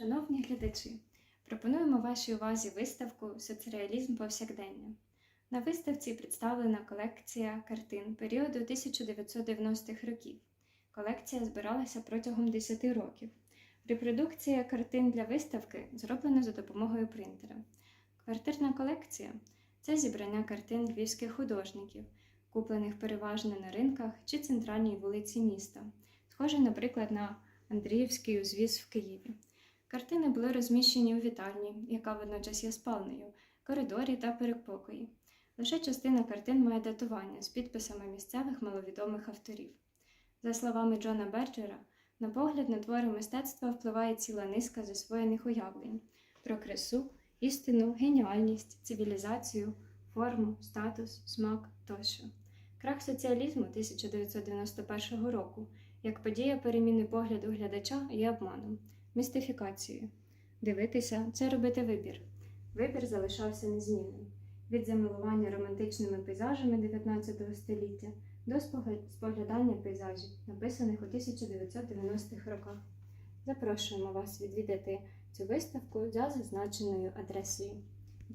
Шановні глядачі, пропонуємо вашій увазі виставку Соцреалізм повсякдення. На виставці представлена колекція картин періоду 1990-х років. Колекція збиралася протягом 10 років. Репродукція картин для виставки зроблена за допомогою принтера. Квартирна колекція це зібрання картин львівських художників, куплених переважно на ринках чи центральній вулиці міста, схоже, наприклад, на Андріївський узвіз в Києві. Картини були розміщені у вітальні, яка водночас є спальнею, коридорі та передпокої. Лише частина картин має датування з підписами місцевих маловідомих авторів. За словами Джона Берджера, на погляд на твори мистецтва впливає ціла низка засвоєних уявлень про красу, істину, геніальність, цивілізацію, форму, статус, смак тощо. Крах соціалізму 1991 року як подія переміни погляду глядача є обманом, містифікацією. Дивитися це робити вибір. Вибір залишався незмінним від замилування романтичними пейзажами 19 століття до споглядання пейзажів, написаних у 1990-х роках. Запрошуємо вас відвідати цю виставку за зазначеною адресою.